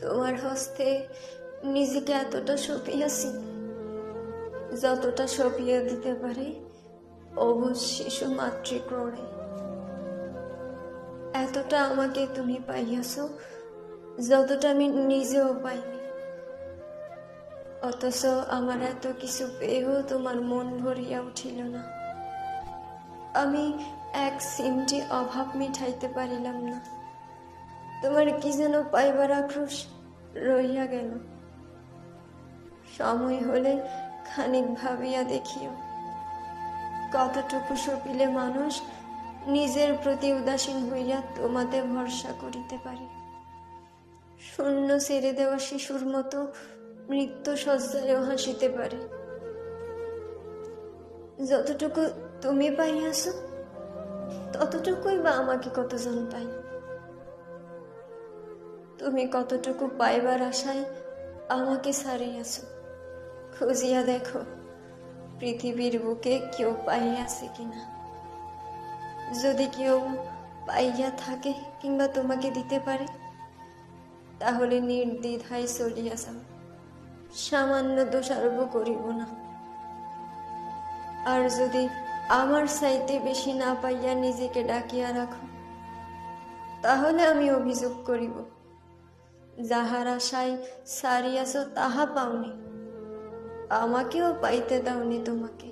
তোমার হস্তে নিজেকে এতটা সঁপিয়াছি যতটা সঁপিয়ে দিতে পারে অবুজ শিশু মাতৃক্রোড়ে। এতটা আমাকে তুমি পাইয়াছ, যতটা আমি নিজেও পাইনি। অথচ আমার এত কিছু পেয়েও তোমার মন ভরিয়া উঠিল না। আমি এক সিমটি অভাব মিঠাইতে পারিলাম না। তোমার কি যেন পাইবার আক্রোশ রইয়া গেল। সময় হলে খানিক ভাবিয়া দেখিও। কতটুকু সপিলে মানুষ নিজের প্রতি উদাসীন হইয়া তোমাতে ভরসা করিতে পারে। শূন্য ছেড়ে দেওয়া শিশুর মতো মৃত্যু সজ্জায়ও হাসিতে পারে। যতটুকু তুমি পাইয়াছ, ততটুকুই বা আমাকে কতজন পাই তুমি কতটুকু পাইবার আশায় আমাকে ছাড়িয়াছ? খুঁজিয়া দেখো, পৃথিবীর বুকে কেউ পাইয়াছে কিনা। যদি কেউ পাইয়া থাকে কিংবা তোমাকে দিতে পারে, তাহলে নির্দ্বিধায় চলিয়া যাও। সামান্য দোষারোপ করিব না। আর যদি আমার সাইতে বেশি না পাইয়া নিজেকে ডাকিয়া রাখো, তাহলে আমি অভিযোগ করিব যাহার আশায় সারিয়াছ তাহা পাওনি। আমাকেও পাইতে দাওনি তোমাকে।